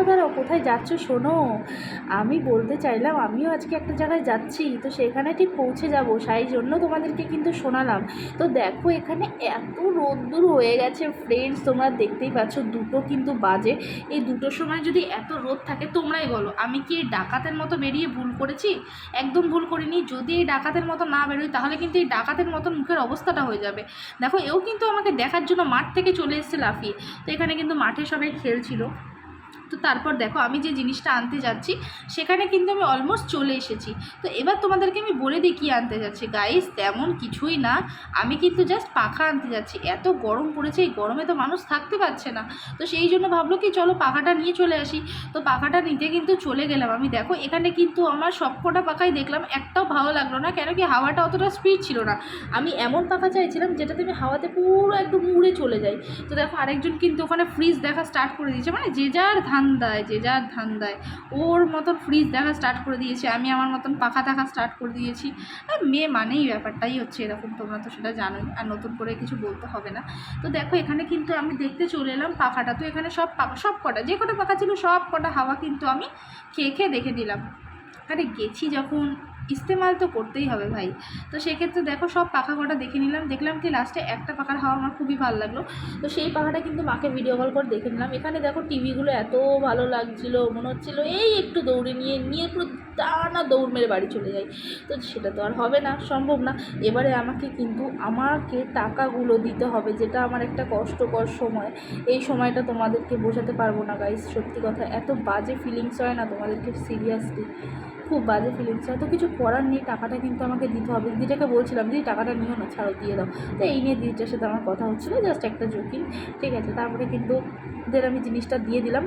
দাঁড়াও দাঁড়াও কোথায় যাচ্ছ শোনো? আমি বলতে চাইলাম, আমিও আজকে একটা জায়গায় যাচ্ছি, তো সেখানে ঠিক পৌঁছে যাব। সেই জন্য তোমাদেরকে কিন্তু শোনালাম। তো দেখো, এখানে এত রোদ্দুর হয়ে গেছে ফ্রেন্ডস তোমরা দেখতেই পাচ্ছ, দুটো কিন্তু বাজে। এই দুটোর সময় যদি এত রোদ থাকে, তোমরাই বলো, আমি কি এই ডাকাতের মতো বেরিয়ে ভুল করেছি? একদম ভুল করিনি। যদি এই ডাকাতের মতো না বেরোই, তাহলে কিন্তু এই ডাকাতের মতো মুখের অবস্থাটা হয়ে যাবে। দেখো, এও কিন্তু আমাকে দেখার জন্য মাঠ থেকে চলে এসেছে লাফিয়ে। তো এখানে কিন্তু মাঠে সবাই খেলছিল। তো তারপর দেখো আমি যে জিনিসটা আনতে যাচ্ছি, সেখানে কিন্তু আমি অলমোস্ট চলে এসেছি। তো এবার তোমাদেরকে আমি বলে দিই কী আনতে যাচ্ছি। গাইস তেমন কিছুই না। আমি কিন্তু জাস্ট পাখা আনতে যাচ্ছি। এত গরম পড়েছে, এই গরমে তো মানুষ থাকতে পারছে না। তো সেই জন্য ভাবলো কি, চলো পাখাটা নিয়ে চলে আসি। তো পাখাটা নিতে কিন্তু চলে গেলাম আমি। দেখো, এখানে কিন্তু আমার সব কটা পাখাই দেখলাম, একটাও ভালো লাগল না, কেন কি হাওয়াটা অতটা স্পিড ছিল না। আমি এমন পাখা চাইছিলাম যেটাতে আমি হাওয়াতে পুরো একদম উড়ে চলে যাই। তো দেখো, আরেকজন কিন্তু ওখানে ফ্রিজ দেখা স্টার্ট করে দিয়েছে। মানে যে যার ধান্দায়, যে যার ধান ধান্দায়। ওর মতন ফ্রিজ দেখা স্টার্ট করে দিয়েছে, আমি আমার মতন পাখা দেখা স্টার্ট করে দিয়েছি। মেয়ে মানেই ব্যাপারটাই হচ্ছে এরকম, তোমরা তো সেটা জানোই, আর নতুন করে কিছু বলতে হবে না। তো দেখো, এখানে কিন্তু আমি দেখতে চলে এলাম পাখাটা। তো এখানে সব পাখা, সব কটা, যে কটা পাখা ছিল সব কটা হাওয়া কিন্তু আমি খেয়ে খেয়ে দেখে দিলাম। আরে গেছি যখন। ইস্তেমাল তো করতেই হবে ভাই। তো সেক্ষেত্রে দেখো সব পাখা কটা দেখে নিলাম। দেখলাম কি লাস্টে একটা পাখার হাওয়া আমার খুবই ভালো লাগল। তো সেই পাখাটা কিন্তু মাকে ভিডিও কল করে দেখে নিলাম। এখানে দেখো টিভিগুলো এত ভালো লাগছিল, মনে হচ্ছিল এই একটু দৌড়ে নিয়ে নিয়ে পুরো টানা দৌড় মেরে বাড়ি চলে যাই। তো সেটা তো আর হবে না, সম্ভব না। এবারে আমাকে কিন্তু, আমাকে টাকাগুলো দিতে হবে, যেটা আমার একটা কষ্টকর সময়। এই সময়টা তোমাদেরকে বোঝাতে পারব না গাইস সত্যি কথা। এত বাজে ফিলিংস হয় না তোমাদেরকে সিরিয়াসলি খুব বাজে ফিলিংস হয়। তো কিছু করার নেই, টাকাটা কিন্তু আমাকে দিতে হবে। দিদিটাকে বলছিলাম, দিদি, টাকাটা নিও না, ছাড়ো, দিয়ে দাও। তো এই নিয়ে দিদিটার সাথে আমার কথা হচ্ছিল জাস্ট একটা জোকিং ঠিক আছে? তারপরে কিন্তু ওদের আমি জিনিসটা দিয়ে দিলাম।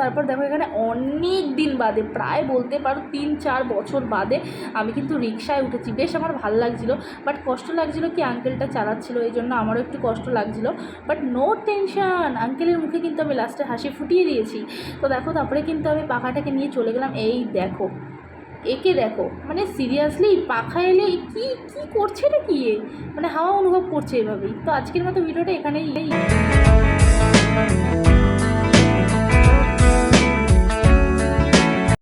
তারপর দেখো এখানে অনেক দিন বাদে, প্রায় বলতে পারো তিন, চার বছর বাদে আমি কিন্তু রিক্সায় উঠেছি। বেশ আমার ভালো লাগছিল বাট কষ্ট লাগছিল কি আঙ্কেলটা চালাচ্ছিলো, এই জন্য আমারও একটু কষ্ট লাগছিল। বাট নো টেনশন আঙ্কেলের মুখে কিন্তু আমি লাস্টে হাসি ফুটিয়ে দিয়েছি। তো দেখো, তারপরে কিন্তু আমি পাখাটাকে নিয়ে চলে গেলাম। এই দেখো একে দেখো মানে সিরিয়াসলি পাখা এলে কি কি করছে এটা কি মানে হাওয়া অনুভব করছে এভাবেই। তো আজকের মতো ভিডিওটা এখানেই।